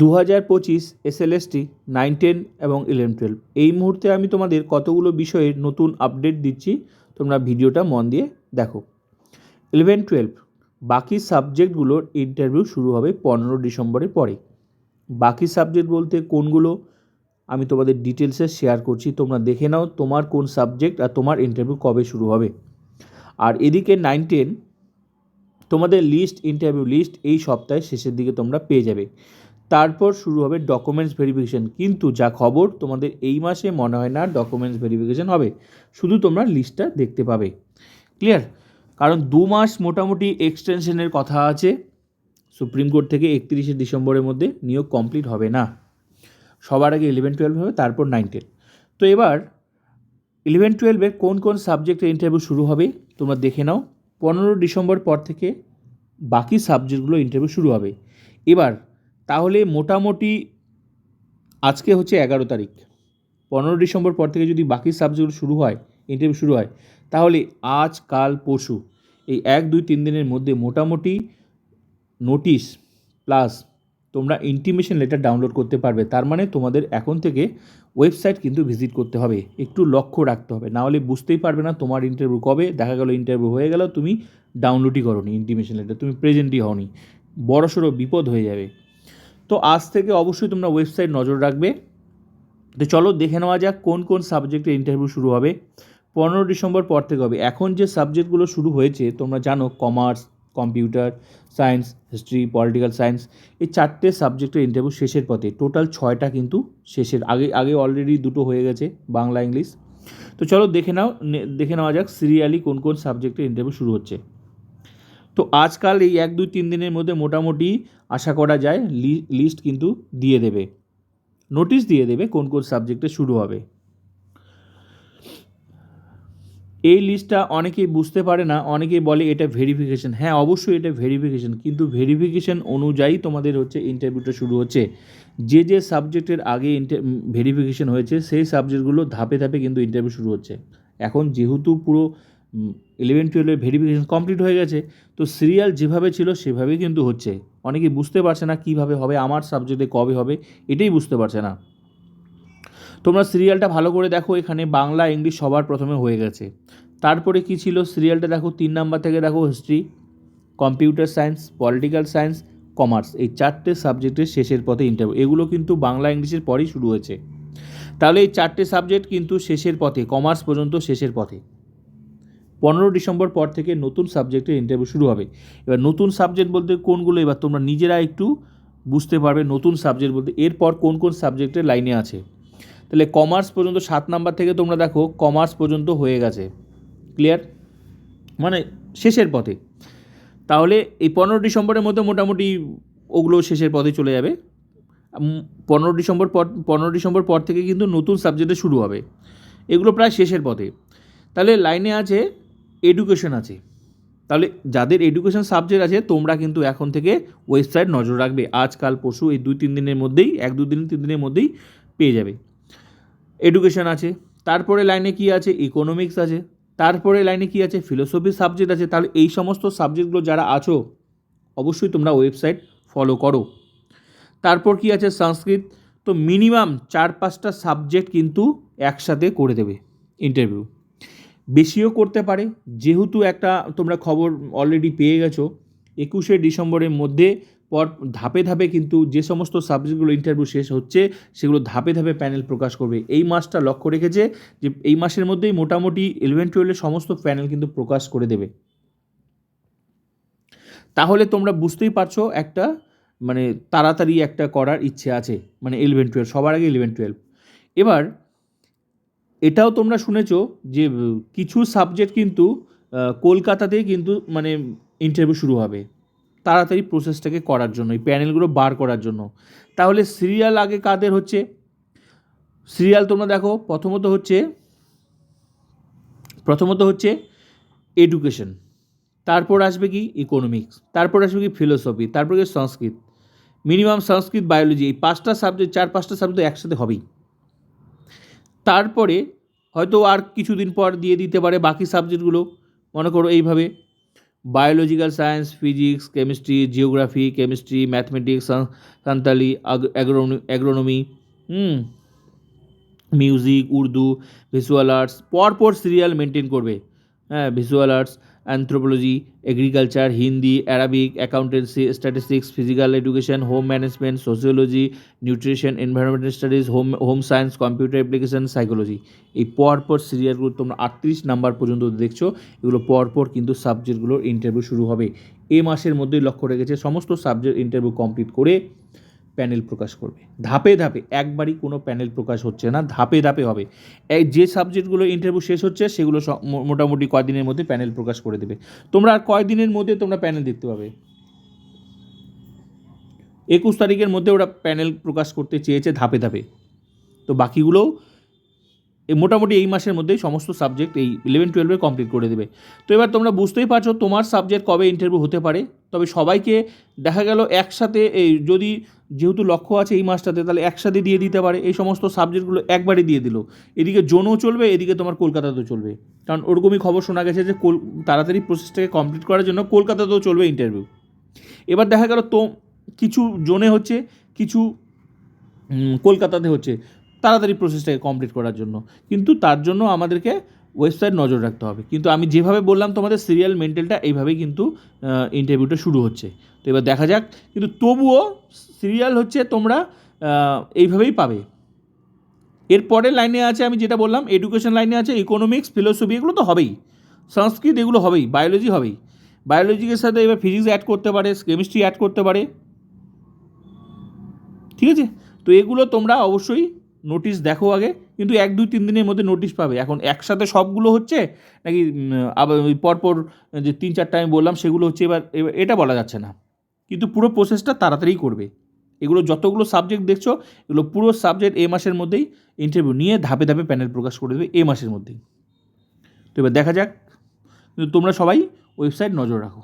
দু হাজার পঁচিশ এসএলএসটি নাইন টেন এবং ইলেভেন টুয়েলভ এই মুহূর্তে আমি তোমাদের কতগুলো বিষয়ের নতুন আপডেট দিচ্ছি, তোমরা ভিডিওটা মন দিয়ে দেখো। ইলেভেন টুয়েলভ বাকি সাবজেক্টগুলোর ইন্টারভিউ শুরু হবে পনেরো ডিসেম্বরের পরে। বাকি সাবজেক্ট বলতে কোনগুলো, আমি তোমাদের ডিটেলসে শেয়ার করছি, তোমরা দেখে নাও তোমার কোন সাবজেক্ট আর তোমার ইন্টারভিউ কবে শুরু হবে। আর এদিকে নাইন টেন, তোমাদের লিস্ট ইন্টারভিউ লিস্ট এই সপ্তাহের শেষের দিকে তোমরা পেয়ে যাবে। তারপর শুরু হবে ডকুমেন্টস ভেরিফিকেশন কিন্তু যা খবর তোমাদের এই মাসে মনে হয় না ডকুমেন্টস ভেরিফিকেশন হবে, শুধু তোমরা লিস্টটা দেখতে পাবে। ক্লিয়ার কারণ দু মাস মোটামুটি এক্সটেনশনের কথা আছে। সুপ্রিম কোর্ট থেকে একত্রিশে ডিসেম্বরের মধ্যে নিয়োগ কমপ্লিট হবে না। সবার আগে ইলেভেন টুয়েলভ হবে, তারপর নাইন টেন তো এবার ইলেভেন টুয়েলভে কোন কোন সাবজেক্টের ইন্টারভিউ শুরু হবে, তোমরা দেখে নাও। পনেরো ডিসেম্বর পর থেকে বাকি সাবজেক্টগুলো ইন্টারভিউ শুরু হবে। এবার তাহলে মোটামুটি আজকে হচ্ছে এগারো তারিখ। পনেরো ডিসেম্বর পর থেকে যদি বাকি সাবজেক্টগুলো শুরু হয় ইন্টারভিউ শুরু হয়, তাহলে আজ, কাল, পরশু এই এক, দুই, তিন দিনের মধ্যে মোটামুটি নোটিশ প্লাস তোমরা ইন্টিমেশন লেটার ডাউনলোড করতে পারবে। তার মানে তোমাদের এখন থেকে ওয়েবসাইট কিন্তু ভিজিট করতে হবে। একটু লক্ষ্য রাখতে হবে। না হলে বুঝতেই পারবে না তোমার ইন্টারভিউ কবে, দেখা গেলো ইন্টারভিউ হয়ে গেল, তুমি ডাউনলোডই করো নি ইন্টিমেশন লেটার তুমি প্রেজেন্টই হওনি। বড়সড় বিপদ হয়ে যাবে। তো আজ থেকে অবশ্যই তোমরা ওয়েবসাইট নজর রাখবে। তো চলো দেখে নেওয়া যাক কোন কোন সাবজেক্টের ইন্টারভিউ শুরু হবে। পনেরো ডিসেম্বর পর থেকে হবে। এখন যে সাবজেক্টগুলো শুরু হয়েছে, তোমরা জানো commerce computer science history political science এই চারটে সাবজেক্টের ইন্টারভিউ শেষের পথে। টোটাল ছয়টা কিন্তু শেষের, আগে আগে অলরেডি দুটো হয়ে গেছে, বাংলা ইংলিশ তো চলো দেখে নাও দেখে নেওয়া যাক সিরিয়ালি কোন কোন সাবজেক্টের ইন্টারভিউ শুরু হচ্ছে। তো আজকাল এই এক, দুই, তিন দিনের মধ্যে মোটামুটি আশা করা যায় লিস্ট কিন্তু দিয়ে দেবে। নোটিশ দিয়ে দেবে কোন কোন সাবজেক্টে শুরু হবে। এই লিস্টটা অনেকেই বুঝতে পারে না, অনেকেই বলে এটা ভেরিফিকেশন হ্যাঁ অবশ্যই এটা ভেরিফিকেশন কিন্তু ভেরিফিকেশন অনুযায়ী তোমাদের হচ্ছে ইন্টারভিউটা শুরু হচ্ছে। যে যে সাবজেক্টের আগে ভেরিফিকেশন হয়েছে, সেই সাবজেক্টগুলো ধাপে ধাপে কিন্তু ইন্টারভিউ শুরু হচ্ছে। এখন যেহেতু পুরো ইলেভেন টুয়েলভের ভেরিফিকেশন কমপ্লিট হয়ে গেছে। তো সিরিয়াল যেভাবে ছিল, সেভাবেই কিন্তু হচ্ছে। অনেকে বুঝতে পারছে না কীভাবে হবে, আমার সাবজেক্টে কবে হবে, এটাই বুঝতে পারছে না। তোমরা সিরিয়ালটা ভালো করে দেখো, এখানে বাংলা ইংলিশ সবার প্রথমে হয়ে গেছে। তারপরে কি ছিল? সিরিয়ালটা দেখো, তিন নাম্বার থেকে দেখো history computer science political science commerce এই চারটে সাবজেক্টের শেষের পথে ইন্টারভিউ এগুলো কিন্তু বাংলা ইংলিশের পরেই শুরু হয়েছে। তাহলে এই চারটে সাবজেক্ট কিন্তু শেষের পথে কমার্স পর্যন্ত শেষের পথে। পনেরো ডিসেম্বর পর থেকে নতুন সাবজেক্টের ইন্টারভিউ শুরু হবে। এবার নতুন সাবজেক্ট বলতে কোনগুলো, এবার তোমরা নিজেরা একটু বুঝতে পারবে নতুন সাবজেক্ট বলতে, এরপর কোন কোন সাবজেক্টের লাইনে আছে। তাহলে কমার্স পর্যন্ত সাত নাম্বার থেকে তোমরা দেখো, কমার্স পর্যন্ত হয়ে গেছে। ক্লিয়ার? মানে শেষের পথে। তাহলে এই পনেরো ডিসেম্বরের মধ্যে মোটামুটি ওগুলো শেষের পথে চলে যাবে। পনেরো ডিসেম্বর পর, পনেরো ডিসেম্বর পর থেকে কিন্তু নতুন সাবজেক্টে শুরু হবে। এগুলো প্রায় শেষের পথে। তাহলে লাইনে আছে এডুকেশন আছে। তাহলে যাদের এডুকেশন সাবজেক্ট আছে, তোমরা কিন্তু এখন থেকে ওয়েবসাইট নজর রাখবে। আজকাল, পরশু এই দুই, তিন দিনের মধ্যেই, এক, দু দিন, তিন দিনের মধ্যেই পেয়ে যাবে। এডুকেশন আছে, তারপরে লাইনে কি আছে? ইকোনমিক্স আছে, তারপরে লাইনে কি আছে? ফিলোসফি সাবজেক্ট আছে। তাহলে এই সমস্ত সাবজেক্টগুলো যারা আছো, অবশ্যই তোমরা ওয়েবসাইট ফলো করো। তারপর কি আছে? সংস্কৃত। তো মিনিমাম চার, পাঁচটা সাবজেক্ট কিন্তু একসাথে করে দেবে ইন্টারভিউ বেশিও করতে পারে। যেহেতু একটা তোমরা খবর অলরেডি পেয়ে গেছো, একুশে ডিসেম্বরের মধ্যে পর ধাপে ধাপে কিন্তু যে সমস্ত সাবজেক্টগুলো ইন্টারভিউ শেষ হচ্ছে, সেগুলো ধাপে ধাপে প্যানেল প্রকাশ করবে। এই মাসটা লক্ষ্য রেখেছে যে এই মাসের মধ্যেই মোটামুটি ইলেভেন টুয়েলভের সমস্ত প্যানেল কিন্তু প্রকাশ করে দেবে। তাহলে তোমরা বুঝতেই পারছ একটা মানে তাড়াতাড়ি একটা করার ইচ্ছে আছে মানে ইলেভেন টুয়েলভ সবার আগে ইলেভেন টুয়েলভ এবার এটাও তোমরা শুনেছো যে কিছু সাবজেক্ট কিন্তু কলকাতাতেই কিন্তু মানে ইন্টারভিউ শুরু হবে। তাড়াতাড়ি প্রসেসটাকে করার জন্য, এই প্যানেলগুলো বার করার জন্য। তাহলে সিরিয়াল আগে কাদের হচ্ছে? সিরিয়াল তোমরা দেখো, প্রথমত হচ্ছে প্রথমত হচ্ছে এডুকেশন তারপর আসবে কি? ইকোনমিক্স তারপর আসবে কি? ফিলোসফি তারপর কি? সংস্কৃত। মিনিমাম সংস্কৃত বায়োলজি এই পাঁচটা সাবজেক্ট চার পাঁচটা সাবজেক্ট একসাথে হবেই। তারপরে হয়তো আর কিছুদিন পর দিয়ে দিতে পারে বাকি সাবজেক্টগুলো। মনে করো এইভাবে। Biological science physics chemistry geography chemistry mathematics Santali agronomy hmm music Urdu visual arts পরপর সিরিয়াল মেনটেন করবে। হ্যাঁ visual arts anthropology agriculture Hindi Arabic accountancy statistics physical education home management sociology nutrition environmental studies home home science computer application psychology এই পরপর সিরিয়ালগুলো তোমরা আটত্রিশ number পর্যন্ত দেখছ, এগুলো পরপর কিন্তু সাবজেক্টগুলোর ইন্টারভিউ শুরু হবে। এ মাসের মধ্যেই লক্ষ্য রেখেছে সমস্ত সাবজেক্ট ইন্টারভিউ কমপ্লিট করে প্যানেল প্রকাশ করবে। ধাপে ধাপে, একবারই কোনো প্যানেল প্রকাশ হচ্ছে না, ধাপে ধাপে হবে। এই যে সাবজেক্টগুলো ইন্টারভিউ শেষ হচ্ছে, সেগুলো মোটামুটি কয়দিনের মধ্যে প্যানেল প্রকাশ করে দেবে। তোমরা আর কয়দিনের মধ্যে তোমরা প্যানেল দেখতে পাবে? একুশ তারিখের মধ্যে ওরা প্যানেল প্রকাশ করতে চেয়েছে ধাপে ধাপে। তো বাকিগুলোও এ মোটামুটি এই মাসের মধ্যেই সমস্ত সাবজেক্ট এই ইলেভেন টুয়েলভে কমপ্লিট করে দেবে। তো এবার তোমরা বুঝতেই পারছ তোমার সাবজেক্ট কবে ইন্টারভিউ হতে পারে। তবে সবাইকে দেখা গেল একসাথে এই যদি যেহেতু লক্ষ্য আছে এই মাসটাতে, তাহলে একসাথে দিয়ে দিতে পারে। এই সমস্ত সাবজেক্টগুলো একবারে দিয়ে দিল। এদিকে জোনও চলবে, এদিকে তোমার কলকাতাতেও চলবে। কারণ ওরকমই খবর শোনা গেছে যে কোল তাড়াতাড়ি প্রসেসটাকে কমপ্লিট করার জন্য কলকাতাতেও চলবে ইন্টারভিউ এবার দেখা গেল তো কিছু জোনে হচ্ছে, কিছু কলকাতাতে হচ্ছে। তাড়াতাড়ি প্রসেসটাকে কমপ্লিট করার জন্য। কিন্তু তার জন্য আমাদেরকে ওয়েবসাইট নজর রাখতে হবে। কিন্তু আমি যেভাবে বললাম, তোমাদের সিরিয়াল মেন্টালটা এইভাবেই কিন্তু ইন্টারভিউটা শুরু হচ্ছে। তো এবার দেখা যাক, কিন্তু তবুও সিরিয়াল হচ্ছে তোমরা এইভাবেই পাবে। এর পরের লাইনে আছে, আমি যেটা বললাম এডুকেশন লাইনে আছে ইকোনমিক্স ফিলোসফি এগুলো তো হবেই। সংস্কৃত এগুলো হবেই বায়োলজি হবেই। বায়োলজিকের সাথে এবার ফিজিক্স অ্যাড করতে পারে কেমিস্ট্রি অ্যাড করতে পারে। ঠিক আছে? তো এগুলো তোমরা অবশ্যই নোটিশ দেখো আগে, কিন্তু এক, দুই, তিন দিনের মধ্যে নোটিশ পাবে। এখন একসাথে সবগুলো হচ্ছে নাকি আবার পরপর যে তিন, চারটা আমি বললাম, সেগুলো হচ্ছে এবার এটা বলা যাচ্ছে না। কিন্তু পুরো প্রসেসটা তাড়াতাড়ি করবে। এগুলো যতগুলো সাবজেক্ট দেখছ, এগুলো পুরো সাবজেক্ট এ মাসের মধ্যেই ইন্টারভিউ নিয়ে ধাপে ধাপে প্যানেল প্রকাশ করে দেবে এ মাসের মধ্যেই। তো এবার দেখা যাক। কিন্তু তোমরা সবাই ওয়েবসাইট নজর রাখো।